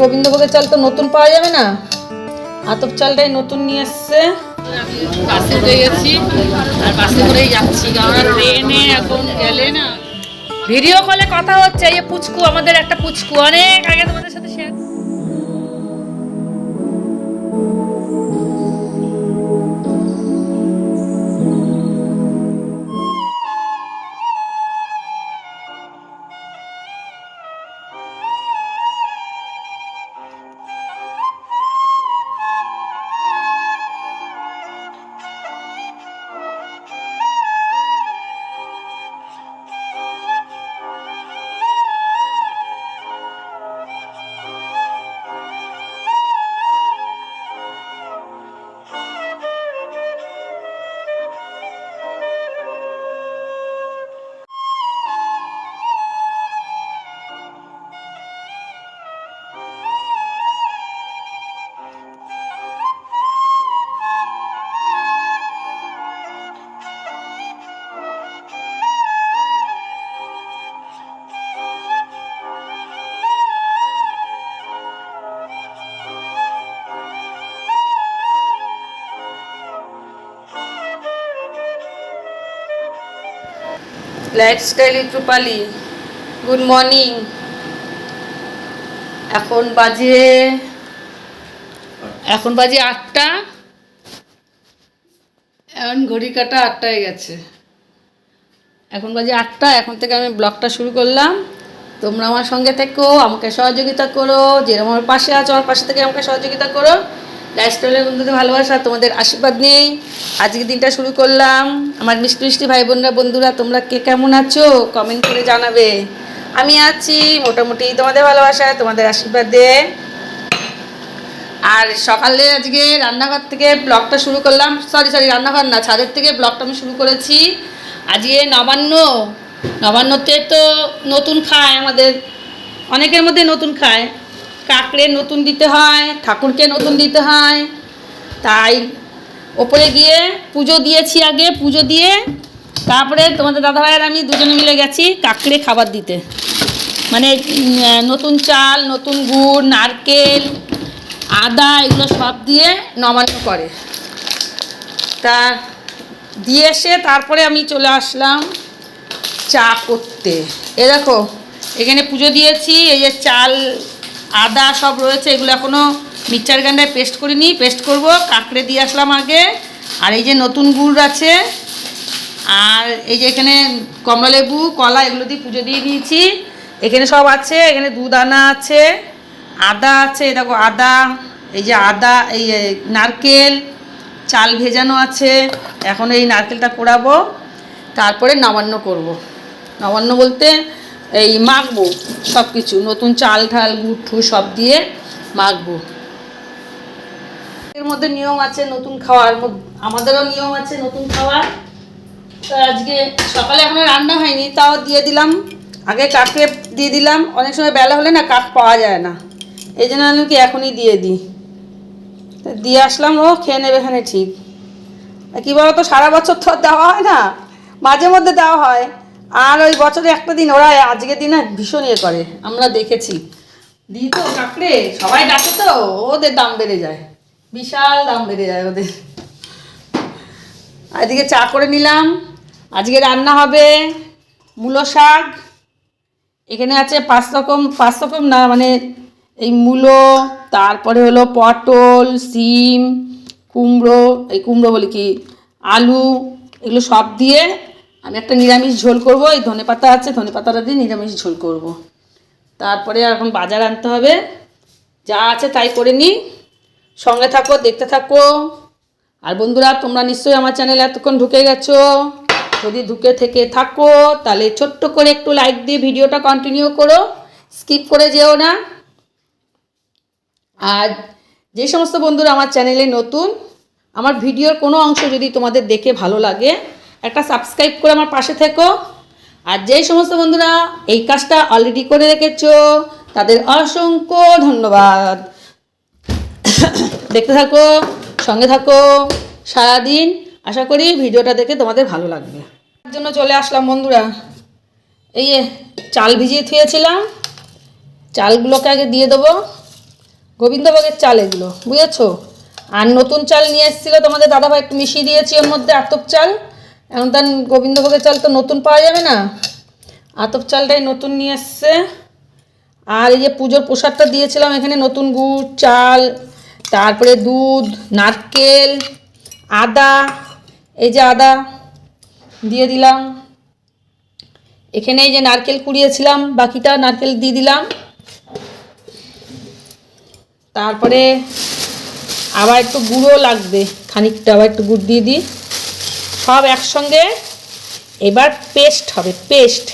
গোবিন্দভোগের চাল তো নতুন পাওয়া যাবে না? আতপ চালটাই নতুন নিয়ে এসছে। বাসে করে গেছি আর বাসে করেই যাচ্ছি। কারণ ট্রেনে এখন গেলে না ভিডিও কলে কথা হচ্ছে এই পুচকু আমাদের একটা পুচকু অনেক আগে তোমাদের সাথে লাইফস্টাইল রূপালি গুড মর্নিং এখন বাজে এখন বাজে আটটা। এখন ঘড়ি কাটা আটটায় গেছে। এখন বাজে আটটা, এখন থেকে আমি ব্লগটা শুরু করলাম। তোমরা আমার সঙ্গে থেকো, আমাকে সহযোগিতা করো। যেরকম আমার পাশে আছো, আমার পাশে থেকে আমাকে সহযোগিতা করো। লাইফস্টাইলের বন্ধুদের ভালোবাসা, তোমাদের আশীর্বাদ নেই আজকে দিনটা শুরু করলাম। আমার মিষ্টি মিষ্টি ভাই বোনরা বন্ধুরা, তোমরা কে কেমন আছো? কমেন্ট করে জানাবে। আমি আছি মোটামুটি তোমাদের ভালোবাসা তোমাদের আশীর্বাদ। দিয়ে আর সকালে আজকে রান্নাঘর থেকে ব্লগটা শুরু করলাম। সরি সরি রান্নাঘর না, ছাদের থেকে ব্লগটা আমি শুরু করেছি। আজকে নবান্ন। নবান্নতে তো নতুন খায় আমাদের। অনেকের মধ্যে নতুন খায়। কাকড়ে নতুন দিতে হয়, ঠাকুরকে নতুন দিতে হয়। তাই ওপরে গিয়ে পুজো দিয়েছি আগে, পুজো দিয়ে তারপরে তোমাদের দাদাভাইয়ের আমি দুজনে মিলে গেছি কাকড়ে খাবার দিতে। মানে নতুন চাল, নতুন গুড়, নারকেল, আদা এগুলো সব দিয়ে নবান্ন করে। তা দিয়ে এসে তারপরে আমি চলে আসলাম চা করতে। এ দেখো, এখানে পুজো দিয়েছি, এই যে চাল আদা সব রয়েছে, এগুলো এখনও মিক্সচার গ্রাইন্ডারে পেস্ট করিনি, পেস্ট করব। কাঁকড়ে দিয়ে আসলাম আগে। আর এই যে নতুন গুড় আছে, আর এই যে এখানে কমলালেবু কলা, এগুলো দিয়ে পুজো দিয়ে দিয়েছি এখানে সব আছে, এখানে দুধ আনা আছে, আদা আছে দেখো আদা, এই যে আদা এই নারকেল, চাল ভেজানো আছে। এখন এই নারকেলটা পোড়াবো। তারপরে নবান্ন করব। নবান্ন বলতে এই মাখবো সব কিছু নতুন চাল ঠাল গুড় ঠু সব দিয়ে মাখবো। এর মধ্যে নিয়ম আছে নতুন খাওয়ার আমাদেরও নিয়ম আছে নতুন খাওয়ার। তা আজকে সকালে এখনও রান্না হয়নি, তাও দিয়ে দিলাম। আগে কাঠকে দিয়ে দিলাম? অনেক সময় বেলা হলে না কাক পাওয়া যায় না। এই জন্য আমি কি এখনই দিয়ে দিই। দিয়ে আসলাম, ও খেয়ে নেবে এখানে ঠিক। কী বলতো, সারা বছর তো দেওয়া হয় না, মাঝে মধ্যে দেওয়া হয়। আর ওই বছরে একটা দিন, ওরা আজকের দিনে ভীষণ ইয়ে করে। আমরা দেখেছি। দিই তো, কাকড়ে, সবাই ডাকে তো, ওদের দাম বেড়ে যায়। বিশাল দাম বেড়ে যায় ওদের। আজকে চা করে নিলাম। আজকে রান্না হবে মূলো শাক। এখানে আছে পাঁচ রকম পাঁচ রকম না মানে এই মূলো, তারপরে হলো পটল, সিম, কুমড়ো, এই কুমড়ো বলি কি, আলু, এগুলো সব দিয়ে আমি একটা নিরামিষ ঝোল করব, এই ধনে পাতা আছে, ধনে পাতাটা দিয়ে নিরামিষ ঝোল করব। তারপরে এখন বাজার আনতে হবে। যা আছে তাই করে নিই সঙ্গে থাকো, দেখতে থাকো। আর বন্ধুরা, তোমরা নিশ্চয়ই আমার চ্যানেলে এতক্ষণ ঢুকে গেছো। যদি ঢুকে থেকে থাকো, তাহলে ছোট্ট করে একটু লাইক দিয়ে ভিডিওটা কন্টিনিউ করো। স্কিপ করে যেও না। আর যে সমস্ত বন্ধুরা আমার চ্যানেলে নতুন, আমার ভিডিওর কোনো অংশ যদি তোমাদের দেখে ভালো লাগে একটা সাবস্ক্রাইব করে আমার পাশে থেকো। আর যেই সমস্ত বন্ধুরা এই কাজটা অলরেডি করে রেখেছো, তাদের অসংখ্য ধন্যবাদ। দেখতে থাকো, সঙ্গে থাকো। সারাদিন আশা করি ভিডিওটা দেখে তোমাদের ভালো লাগবে। তার জন্য চলে আসলাম বন্ধুরা। এই চাল ভিজিয়ে থুয়েছিলাম, চালগুলোকে আগে দিয়ে দেবো। গোবিন্দভোগের চাল এগুলো, বুঝেছ? আর নতুন চাল নিয়ে এসেছিল তোমাদের দাদাভাই, একটু মিশিয়ে দিয়েছি ওর মধ্যে আতপ চাল। এখন তার গোবিন্দভোগের চাল তো নতুন পাওয়া যাবে না। আতপ চালটাই নতুন নিয়ে এসছে। আর এই যে পুজোর প্রসাদটা দিয়েছিলাম, এখানে নতুন গুড়, চাল, তারপরে দুধ, নারকেল, আদা, এই যে আদা দিয়ে দিলাম। এখানে এই যে নারকেল কুড়িয়েছিলাম, বাকিটা নারকেল দিয়ে দিলাম। তারপরে আবার একটু গুঁড়ো লাগবে, খানিকটা আবার একটু গুড় দিয়ে দিই। সব একসঙ্গে এবার পেস্ট হবে পেস্ট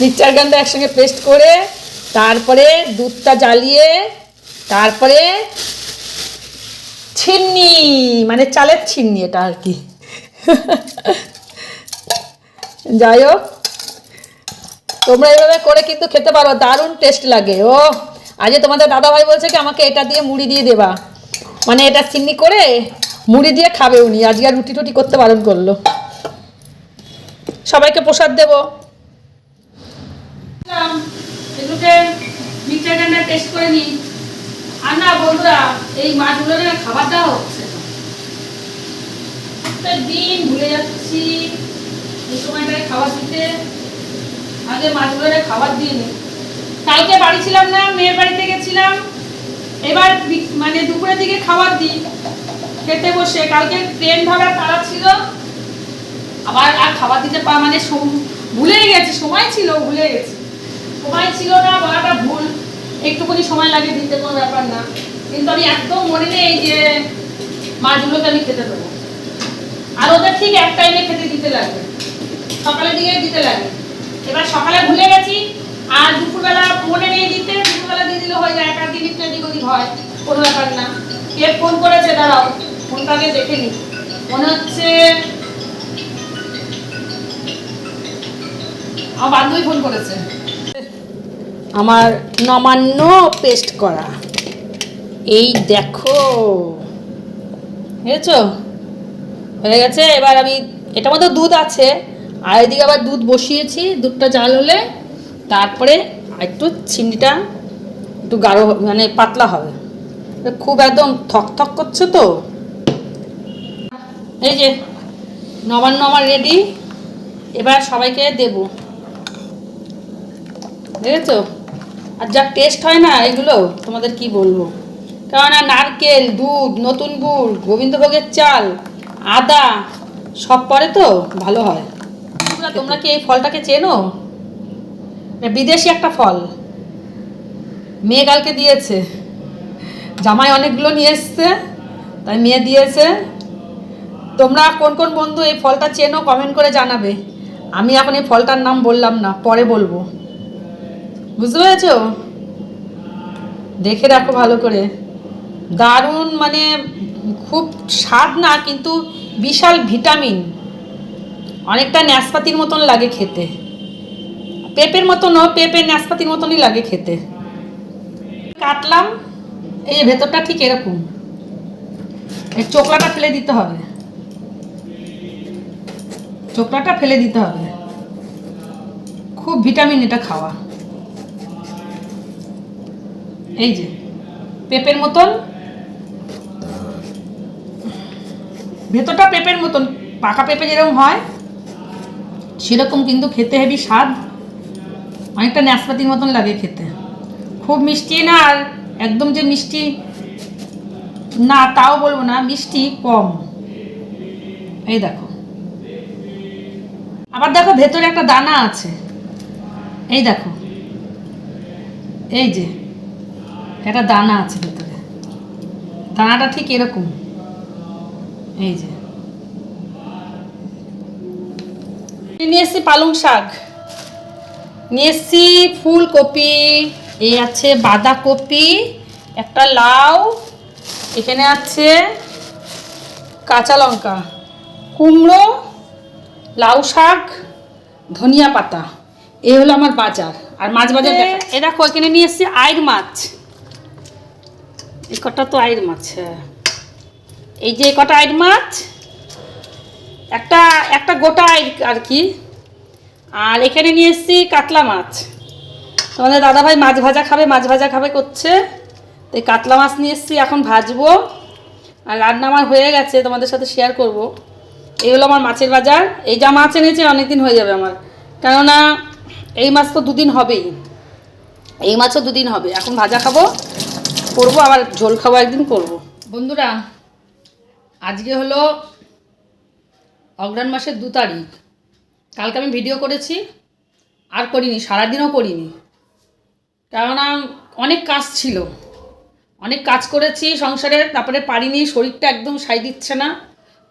মিক্সচার গানটা একসঙ্গে পেস্ট করে, তারপরে দুধটা জ্বালিয়ে, তারপরে ছিন্নি মানে চালের ছিন্নি এটা আর কি। যাই হোক, তোমরা এইভাবে করে কিন্তু খেতে পারো, দারুণ টেস্ট লাগে। ও আজকে তোমাদের দাদাভাই বলছে কি, আমাকে এটা দিয়ে মুড়ি দিয়ে দেবা। মানে এটা চিনি করে মুড়ি দিয়ে খাবে উনি। আজকে আর রুটি টুটি করতে বারণ করল। সবাইকে প্রসাদ দেবো। খাবার দিতে। খাবার কালকে বাড়ি ছিলাম না, মেয়ের বাড়িতে গেছিলাম। এবার মানে দুপুরের দিকে খাবার দিই। খেতে বসে। কালকে ট্রেন ধরার তারা ছিল। আবার আর খাবার দিতে পা মানে ভুলে গেছি, সময় ছিল ভুলে গেছি। সময় ছিল না, বলাটা ভুল। একটুখানি সময় লাগে দিতে, কোনো ব্যাপার না। কিন্তু আমি একদম মনে নেই যে মাছগুলোকে আমি খেতে দেবো। আর ওদের ঠিক এক টাইমে খেতে দিতে লাগবে সকালের দিকে দিতে লাগে। এবার সকালে ভুলে গেছি। আর দুপুরবেলা মনে নেই দিতে। দুপুরবেলা দিয়ে দিলে হয়ে যায়। এক আর দিন ওদিক হয়। কোনো ব্যাপার না। কে ফোন করেছে? দাঁড়াও। ফোনটাকে দেখে মনে হচ্ছে আমার বান্ধবী ফোন করেছে। আমার নবান্ন পেস্ট করা। এই দেখো। বুঝেছ হয়ে গেছে এবার আমি এটা মধ্যে দুধ আছে আর এদিকে আবার দুধ বসিয়েছি দুধটা জাল হলে তারপরে একটু চিনিটা একটু গাঢ় মানে পাতলা হবে। খুব একদম থক থক করছে তো? এই যে, নবান্ন আমার রেডি এবার সবাইকে দেবো। দেখেছ? আর যা টেস্ট হয় না, এগুলো, তোমাদের কি বলব? কেননা নারকেল, দুধ, নতুন গুড়, গোবিন্দভোগের চাল, আদা, সব পরে তো ভালো হয়। তোমরা কি এই ফলটাকে চেনো? বিদেশি একটা ফল। মেয়ে কালকে দিয়েছে। জামাই অনেকগুলো নিয়ে এসছে, তাই মেয়ে দিয়েছে। তোমরা কোন কোন বন্ধু এই ফলটা চেনো কমেন্ট করে জানাবে। আমি এখন এই ফলটার নাম বললাম না, পরে বলব। বুঝতে পেরেছ? দেখে রাখো ভালো করে। দারুণ মানে খুব স্বাদ না, কিন্তু বিশাল ভিটামিন। অনেকটা ন্যাসপাতির মতন লাগে খেতে। পেঁপের মতনও, পেঁপে ন্যাসপাতির মতনই লাগে খেতে। কাটলাম, এই ভেতরটা ঠিক এরকম। এই চোকলাটা ফেলে দিতে হবে। চোকলাটা ফেলে দিতে হবে। খুব ভিটামিন এটা খাওয়া। এই যে, পেঁপের মতন। ভেতরটা পেঁপের মতন, পাকা পেঁপে যেরকম হয়, সেরকম কিন্তু খেতে হেবি স্বাদ। অনেকটা ন্যাসপাতির মতন লাগে খেতে। খুব মিষ্টি না, আর একদম যে মিষ্টি, না, তাও বলব না, মিষ্টি কম। এই দেখো। আবার দেখো ভেতরে একটা দানা আছে। এই দেখো। এই যে, একটা দানা আছে ভেতরে। দানাটা ঠিক এরকম। এই যে। নিয়ে এসছি পালং শাক। নিয়ে এসছি ফুলকপি। এই আছে বাঁধাকপি, একটা লাউ, এখানে আছে কাঁচা লঙ্কা। কুমড়ো লাউ শাক ধনিয়া পাতা এই হলো আমার বাজার। আর মাছ বাজার এ দেখো এখানে নিয়ে এসছি আইর মাছ। এই কটা তো আইর মাছ হ্যাঁ। এই যে কটা আইর মাছ একটা একটা গোটা আইর আর কি। আর এখানে নিয়ে এসছি কাতলা মাছ। তোমাদের দাদাভাই মাছ ভাজা খাবে মাছ ভাজা খাবে করছে। তো কাতলা মাছ নিয়ে এসেছি এখন ভাজবো। আর রান্না আমার হয়ে গেছে তোমাদের সাথে শেয়ার করব। এই হলো আমার মাছের বাজার। এই যা মাছ এনেছি অনেকদিন হয়ে যাবে আমার। কেননা এই মাছ তো দুদিন হবেই। এই মাছও দুদিন হবে। এখন ভাজা খাব, করব, আবার ঝোল খাব একদিন করব। বন্ধুরা, আজকে হলো অগ্রাণ মাসের দু তারিখ। কালকে আমি ভিডিও করেছি, আর করিনি, সারাদিনও করিনি। কেননা অনেক কাজ ছিল। অনেক কাজ করেছি সংসারে তারপরে পারিনি, শরীরটা একদম সাই দিচ্ছে না।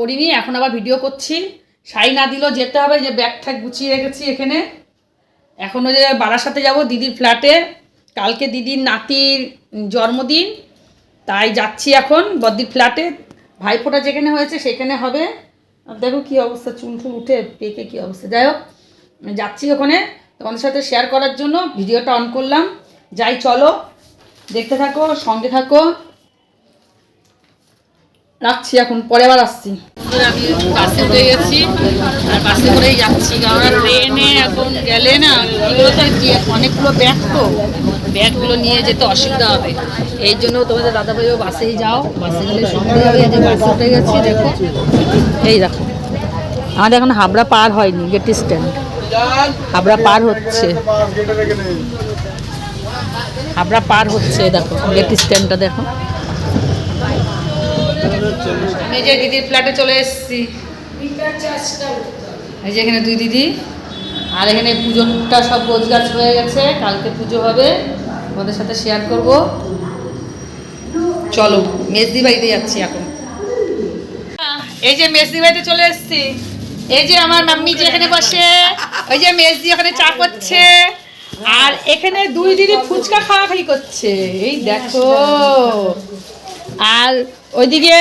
করিনি, এখন আবার ভিডিও করছি। সাই না দিলেও যেতে হবে, যে ব্যাগ ঠ্যাগ গুছিয়ে রেখেছি এখানে। এখন ওই যে বারাসাতে যাব দিদির ফ্ল্যাটে কালকে দিদির নাতির জন্মদিন, তাই যাচ্ছি এখন বদ্দির ফ্ল্যাটে ভাইফোঁটা যেখানে হয়েছে সেখানে হবে। দেখো কী অবস্থা চুল ফুল উঠে পেকে কী অবস্থা। যাই হোক, যাচ্ছি ওখানে তোমাদের সাথে শেয়ার করার জন্য ভিডিওটা অন করলাম। যাই, চলো। দেখতে থাকো, সঙ্গে থাকো। রাখছি এখন, পরে আবার আসছি। আমি বাসে উঠে গেছি, আর বাসে যাচ্ছি। ট্রেনে এখন গেলে না অনেকগুলো ব্যাগ তো। ব্যাগগুলো নিয়ে যেতে অসুবিধা হবে। এই জন্য তোমাদের দাদা বাসেই যাও। বাসে উঠে গেছি, দেখো। এই দেখো। আমাদের এখন হাবড়া পার হয়নি, গেট স্ট্যান্ড। হাবড়া পার হচ্ছে। হাবড়া পার হচ্ছে, দেখো, গেট স্ট্যান্ডটা দেখো। এই যে দিদির ফ্ল্যাটে চলে এসেছি। এই যে এখানে দুই দিদি, আর এখানে পুজোটা সব গোছগাছ হয়ে গেছে, কালকে পুজো হবে, তোমাদের সাথে শেয়ার করব। চলো মেজদি বাড়িতে যাচ্ছি এখন। এই যে মেজদি বাড়িতে চলে এসেছি। এই যে আমার মাম্মি যে এখানে বসে, ওই যে মেজদি ওখানে চা করছে, আর এখানে দুই দিদি ফুচকা খাওয়া খালি করছে। এই দেখো। আর ওইদিকে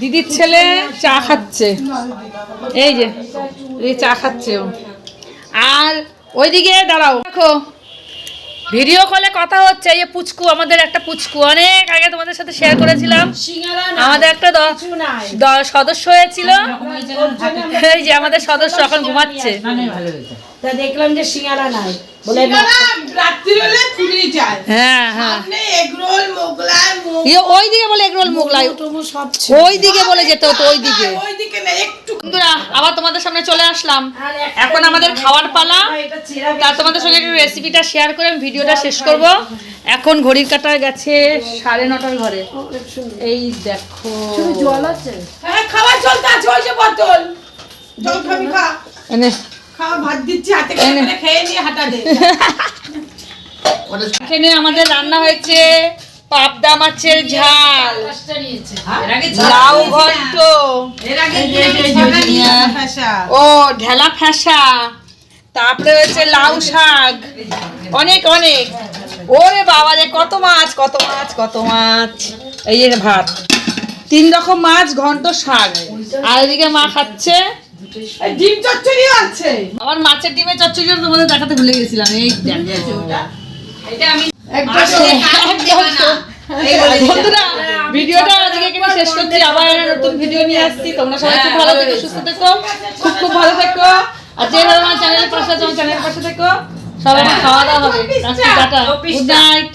দিদির ছেলে চা খাচ্ছে। এই যে এই চা খাচ্ছে ও। আর ওইদিকে দাঁড়াও দেখো ভিডিও কলে কথা হচ্ছে এই যে পুচকু আমাদের একটা পুচকু। অনেক আগে তোমাদের সাথে শেয়ার করেছিলাম। আমাদের একটা সদস্য হয়েছিল। এই যে আমাদের সদস্য এখন ঘুমাচ্ছে। দেখলাম যে সিঙ্গারা নাই। বলে যায়। হ্যাঁ হ্যাঁ। এগরোল মোগলাই ইয়ে ওই দিকে বলে এগরোল মোগলাই। ওই দিকে বলে যেতে হতো ওই দিকে ওই দিকে না একটু বন্ধুরা আবার তোমাদের সামনে চলে আসলাম। এখন আমাদের খাওয়ার পালা। তার তোমাদের সঙ্গে একটু রেসিপিটা শেয়ার করে আমি ভিডিওটা শেষ করব। এখন ঘড়ির কাটায় গেছে সাড়ে নটার ঘরে। এই দেখো। জল আছে? হ্যাঁ খাওয়া চলতে আছে ওই যে বোতল। জল খাবি খা। এনে। খাওয়া ভাত দিচ্ছি হাতে খেয়ে নিয়ে হাঁটা দে। এখানে আমাদের রান্না হয়েছে পাবদা মাছের ঝাল। লাউ ঘন্ট। ফেসা ও ঢেলা ফ্যাসা তারপরে হচ্ছে লাউ শাক। অনেক অনেক। ওরে বাবা রে কত মাছ কত মাছ কত মাছ। এই ভাত। তিন রকম মাছ ঘন্ট শাক। আর এদিকে মা খাচ্ছে। ডিম চচ্চড়িও আছে। আমার মাছের ডিমের চচ্চড়ি তোমাদের দেখাতে ভুলে গেছিলাম। এই এটা আমি। বন্ধুরা ভিডিওটা আজকে এখানে শেষ করছি। আবার নতুন ভিডিও নিয়ে আসছি। তোমরা সবাই খুব ভালো থেকো সুস্থ থেকো খুব খুব ভালো থেকো। আর যে আমার চ্যানেলের পাশে আছে আমার চ্যানেলের পাশে থেকো। সবাই খাওয়া দাওয়া হবে। টাটা। Good night